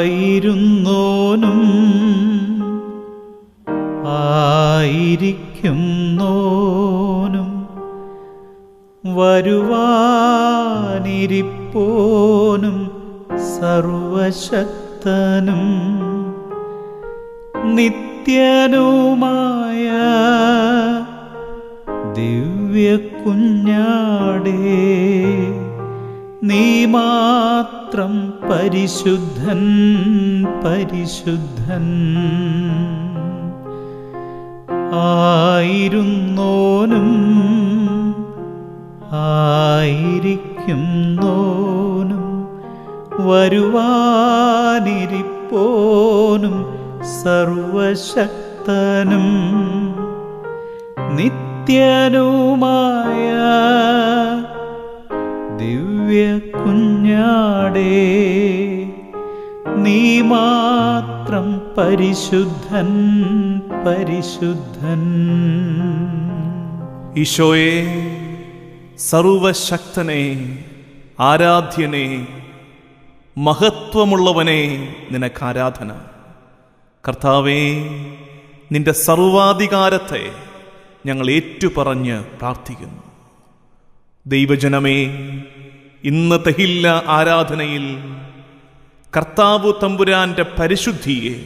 ആയിരുന്നോനും ആയിരിക്കുന്നോനും വരുവാനിരിപ്പോനും സർവശക്തനും നിത്യനുമായ ദിവ്യകുഞ്ഞാടേ നീ മാത്രം പരിശുദ്ധൻ പരിശുദ്ധൻ. ആയിരുന്നോനും ആയിരിക്കുന്നോനും വരുവാനിരിപ്പോനും സർവശക്തനും നിത്യനുമായ ദിവ്യ കുഞ്ഞാടേ നീ മാത്രം പരിശുദ്ധൻ പരിശുദ്ധൻ. ഈശോയെ സർവശക്തനെ ആരാധ്യനെ മഹത്വമുള്ളവനെ നിനക്ക് ആരാധന. കർത്താവേ നിന്റെ സർവാധികാരത്തെ ഞങ്ങൾ ഏറ്റുപറഞ്ഞ് പ്രാർത്ഥിക്കുന്നു. ദൈവജനമേ ഇന്ന് തെഹില്ല ആരാധനയിൽ. കർത്താവു തമ്പുരാന്റെ പരിശുദ്ധിയെ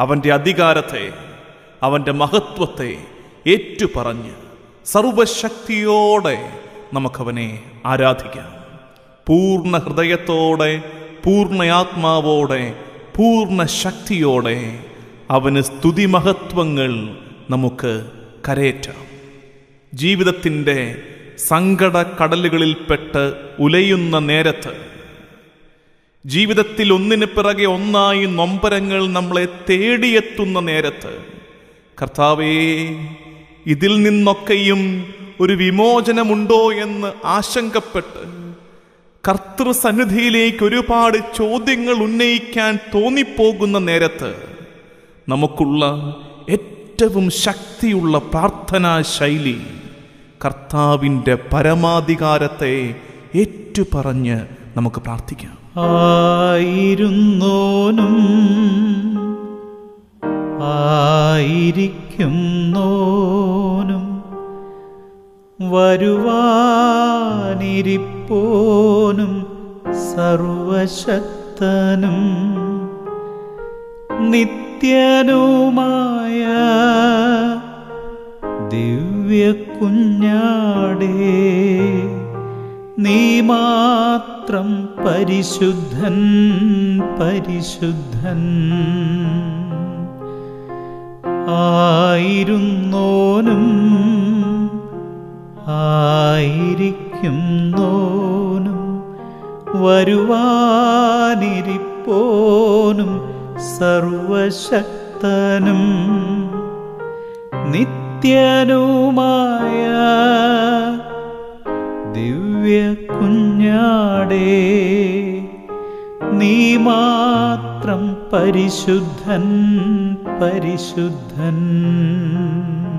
അവന്റെ അധികാരത്തെ അവന്റെ മഹത്വത്തെ ഏറ്റുപറഞ്ഞ് സർവശക്തിയോടെ നമുക്കവനെ ആരാധിക്കാം. പൂർണ ഹൃദയത്തോടെ പൂർണ ആത്മാവോടെ പൂർണ ശക്തിയോടെ അവന് സ്തുതിമഹത്വങ്ങൾ നമുക്ക് കരയേറ്റാം. ജീവിതത്തിന്റെ സങ്കട കടലുകളിൽപ്പെട്ട് ഉലയുന്ന നേരത്ത് ജീവിതത്തിൽ ഒന്നിന് പിറകെ ഒന്നായി നൊമ്പരങ്ങൾ നമ്മളെ തേടിയെത്തുന്ന നേരത്ത് കർത്താവേ ഇതിൽ നിന്നൊക്കെയും ഒരു വിമോചനമുണ്ടോ എന്ന് ആശങ്കപ്പെട്ട് കർത്തൃസന്നിധിയിലേക്ക് ഒരുപാട് ചോദ്യങ്ങൾ ഉന്നയിക്കാൻ തോന്നിപ്പോകുന്ന നേരത്ത് നമുക്കുള്ള ഏറ്റവും ശക്തിയുള്ള പ്രാർത്ഥനാ ശൈലി കർത്താവിന്റെ പരമാധികാരത്തെ ഏറ്റുപറഞ്ഞ് നമുക്ക് പ്രാർത്ഥിക്കാം. ആയിരുന്നോനും ആയിരിക്കുന്നോനും വരുവാനിരിപ്പോനും സർവശക്തനും നിത്യനുമായ ദിവ്യ കുഞ്ഞാടേ നീ മാത്രം പരിശുദ്ധൻ പരിശുദ്ധൻ. ആയിരുന്നോനും ആയിരിക്കുന്നോനും വരുവാനിരിപ്പോനും സർവശക്തനും. നിത്യനുമായ ദിവ്യ കുഞ്ഞാടേ നീ മാത്രം പരിശുദ്ധൻ പരിശുദ്ധൻ.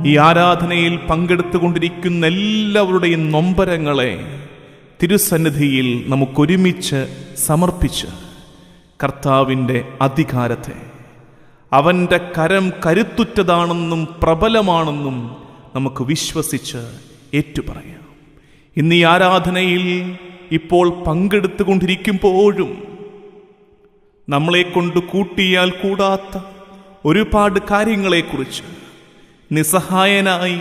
ഈ ആരാധനയിൽ പങ്കെടുത്തുകൊണ്ടിരിക്കുന്ന എല്ലാവരുടെയും നൊമ്പരങ്ങളെ തിരുസന്നിധിയിൽ നമുക്കൊരുമിച്ച് സമർപ്പിച്ച് കർത്താവിന്റെ അധികാരത്തെ അവന്റെ കരം കരുത്തുറ്റതാണെന്നും പ്രബലമാണെന്നും നമുക്ക് വിശ്വസിച്ച് ഏറ്റുപറയാം. ഇന്ന് ഈ ആരാധനയിൽ ഇപ്പോൾ പങ്കെടുത്തുകൊണ്ടിരിക്കുമ്പോഴും നമ്മളെ കൊണ്ട് കൂട്ടിയാൽ കൂടാത്ത ഒരുപാട് കാര്യങ്ങളെക്കുറിച്ച് നിസ്സഹായനായി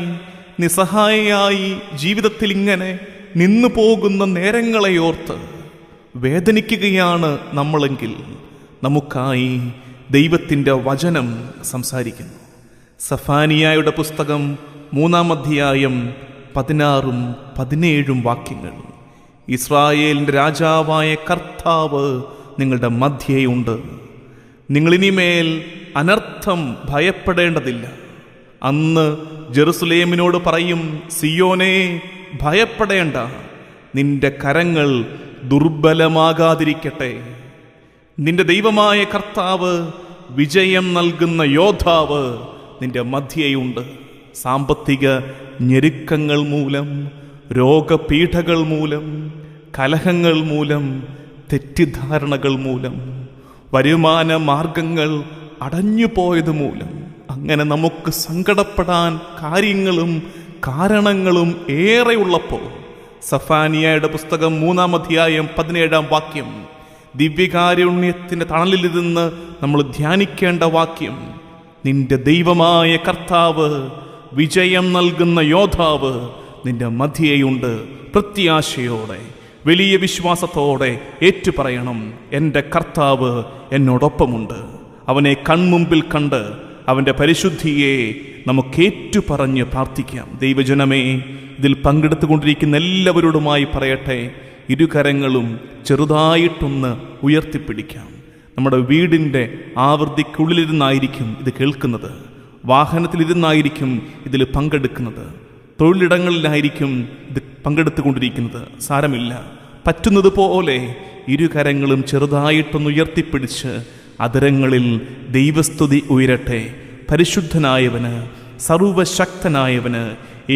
നിസ്സഹായയായി ജീവിതത്തിൽ ഇങ്ങനെ നിന്നു പോകുന്ന നേരങ്ങളെയോർത്ത് വേദനിക്കുകയാണ് നമ്മളെങ്കിൽ നമുക്കായി ദൈവത്തിന്റെ വചനം സംസാരിക്കുന്നു. സഫാനിയായുടെ പുസ്തകം മൂന്നാം അധ്യായം പതിനാറും പതിനേഴും വാക്യങ്ങൾ. ഇസ്രായേലിന്റെ രാജാവായ കർത്താവ് നിങ്ങളുടെ മധ്യേയുണ്ട് നിങ്ങളിനിമേൽ അനർത്ഥം ഭയപ്പെടേണ്ടതില്ല. അന്ന് ജെറുസലേമിനോട് പറയും സിയോനെ ഭയപ്പെടേണ്ട. നിന്റെ കരങ്ങൾ ദുർബലമാകാതിരിക്കട്ടെ. നിന്റെ ദൈവമായ കർത്താവ് വിജയം നൽകുന്ന യോദ്ധാവ് നിന്റെ മധ്യയുണ്ട്. സാമ്പത്തിക ഞെരുക്കങ്ങൾ മൂലം രോഗപീഠകൾ മൂലം കലഹങ്ങൾ മൂലം തെറ്റിദ്ധാരണകൾ മൂലം വരുമാന മാർഗങ്ങൾ അടഞ്ഞുപോയത് മൂലം അങ്ങനെ നമുക്ക് സങ്കടപ്പെടാൻ കാര്യങ്ങളും കാരണങ്ങളും ഏറെയുള്ളപ്പോൾ സഫാനിയയുടെ പുസ്തകം മൂന്നാം അധ്യായം പതിനേഴാം വാക്യം ദിവ്യകാരുണ്യത്തിന്റെ തണലിലിരുന്ന് നമ്മൾ ധ്യാനിക്കേണ്ട വാക്യം നിന്റെ ദൈവമായ കർത്താവ് വിജയം നൽകുന്ന യോദ്ധാവ് നിന്റെ മധ്യയുണ്ട് പ്രത്യാശയോടെ വലിയ വിശ്വാസത്തോടെ ഏറ്റുപറയണം എന്റെ കർത്താവ് എന്നോടൊപ്പമുണ്ട്. അവനെ കൺമുമ്പിൽ കണ്ട് അവന്റെ പരിശുദ്ധിയെ നമുക്ക് ഏറ്റുപറഞ്ഞ് പ്രാർത്ഥിക്കാം. ദൈവജനമേ ഇതിൽ പങ്കെടുത്തുകൊണ്ടിരിക്കുന്ന എല്ലാവരോടുമായി പറയട്ടെ. ഇരുകരങ്ങളും ചെറുതായിട്ടൊന്ന് ഉയർത്തിപ്പിടിക്കാം. നമ്മുടെ വീടിന്റെ ആവൃത്തിക്കുള്ളിലിരുന്നായിരിക്കും ഇത് കേൾക്കുന്നത്. വാഹനത്തിലിരുന്നായിരിക്കും ഇതിൽ പങ്കെടുക്കുന്നത്. തൊഴിലിടങ്ങളിലായിരിക്കും ഇത് പങ്കെടുത്തുകൊണ്ടിരിക്കുന്നത്. സാരമില്ല. പറ്റുന്നത് പോലെ ഇരുകരങ്ങളും ചെറുതായിട്ടൊന്ന് ഉയർത്തിപ്പിടിച്ച് അതിരങ്ങളിൽ ദൈവസ്തുതി ഉയരട്ടെ. പരിശുദ്ധനായവന് സർവശക്തനായവന്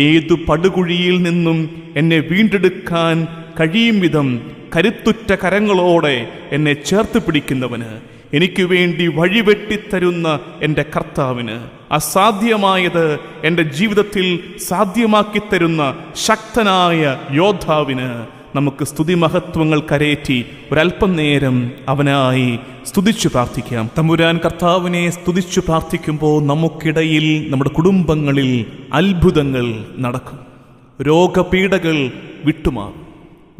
ഏതു പടുകുഴിയിൽ നിന്നും എന്നെ വീണ്ടെടുക്കാൻ കഴിയും വിധം കരുത്തുറ്റ കരങ്ങളോടെ എന്നെ ചേർത്ത് പിടിക്കുന്നവന് എനിക്ക് വേണ്ടി വഴിവെട്ടിത്തരുന്ന എന്റെ കർത്താവിന് അസാധ്യമായത് എന്റെ ജീവിതത്തിൽ സാധ്യമാക്കി തരുന്ന ശക്തനായ യോദ്ധാവിന് നമുക്ക് സ്തുതി മഹത്വങ്ങൾ കരയേറ്റി ഒരല്പം നേരം അവനായി സ്തുതിച്ചു പ്രാർത്ഥിക്കാം. തമ്പുരാൻ കർത്താവിനെ സ്തുതിച്ചു പ്രാർത്ഥിക്കുമ്പോൾ നമുക്കിടയിൽ നമ്മുടെ കുടുംബങ്ങളിൽ അത്ഭുതങ്ങൾ നടക്കും. രോഗപീഠകൾ വിട്ടുമാറും.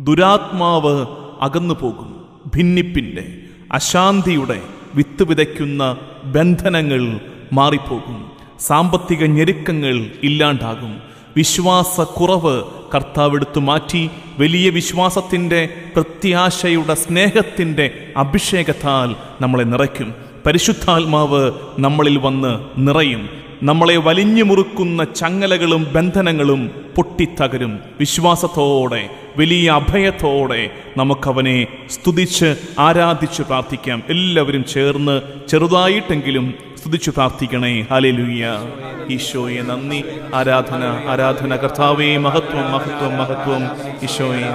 ദുരാത്മാവ് അകന്നു പോകും ഭിന്നിപ്പിന്റെ അശാന്തിയുടെ വിത്ത് വിതയ്ക്കുന്ന ബന്ധനങ്ങൾ മാറിപ്പോകും. സാമ്പത്തിക ഞെരുക്കങ്ങൾ ഇല്ലാണ്ടാകും. വിശ്വാസക്കുറവ് കർത്താവെടുത്തു മാറ്റി വലിയ വിശ്വാസത്തിന്റെ പ്രത്യാശയുടെ സ്നേഹത്തിന്റെ അഭിഷേകത്താൽ നമ്മളെ നിറയ്ക്കും. പരിശുദ്ധാത്മാവ് നമ്മളിൽ വന്ന് നിറയും. നമ്മളെ വലിഞ്ഞു മുറുക്കുന്ന ചങ്ങലകളും ബന്ധനങ്ങളും പൊട്ടിത്തകരും. വിശ്വാസത്തോടെ വലിയ അഭയത്തോടെ നമുക്കവനെ സ്തുതിച്ച് ആരാധിച്ച് പ്രാർത്ഥിക്കാം. എല്ലാവരും ചേർന്ന് ചെറുതായിട്ടെങ്കിലും സ്തുതിച്ചു പ്രാർത്ഥിക്കണേ. ഹലിലുയ്യ ഈശോയെ നന്ദി. ആരാധന ആരാധന കർത്താവേ മഹത്വം മഹത്വം മഹത്വം. ഈശോയെ.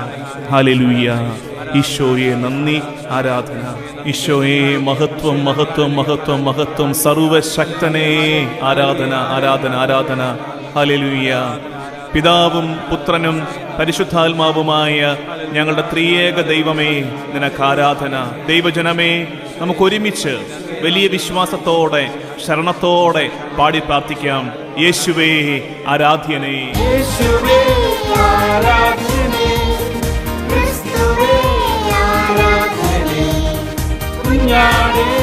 ഹാലേലുയ്യ ഈശോയെ നന്ദി ആരാധന. ഈശോയെ മഹത്വം മഹത്വം മഹത്വം മഹത്വം സർവശക്തനെ. ആരാധന ആരാധന ആരാധന. ഹലലുയ്യ പിതാവും പുത്രനും പരിശുദ്ധാത്മാവുമായ ഞങ്ങളുടെ ത്രിയേക ദൈവമേ നിനക്ക് ആരാധന. ദൈവജനമേ നമുക്ക് ഒരുമിച്ച് വലിയ വിശ്വാസത്തോടെ ശരണത്തോടെ പാടി പ്രാർത്ഥിക്കാം. യേശുവേ ആരാധ്യനേ. യേശുവേ ആരാധനേ. കുഞ്ഞാടേ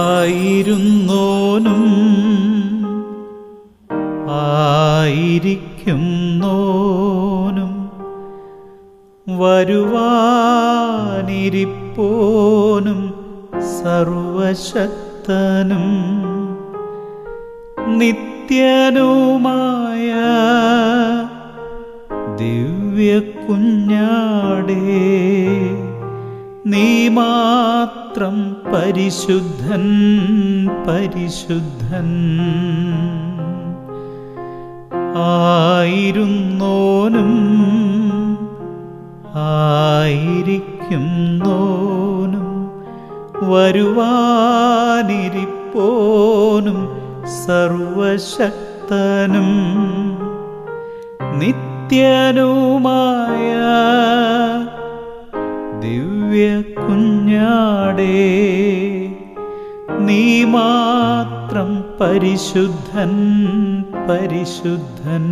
ആയിരുന്നോനും വരുവാനിരിപ്പോനും സർവശക്തനും നിത്യനുമായ ദിവ്യ കുഞ്ഞാടേ നീ മാത്രം പരിശുദ്ധൻ പരിശുദ്ധൻ. ആയിരുന്നോനും ആയിരിക്കുന്നോനും വരുവാനിരിപ്പോനും സർവശക്തനും. നിത്യനുമായ ദിവ്യ കുഞ്ഞാടേ നീ മാത്രം പരിശുദ്ധൻ പരിശുദ്ധൻ.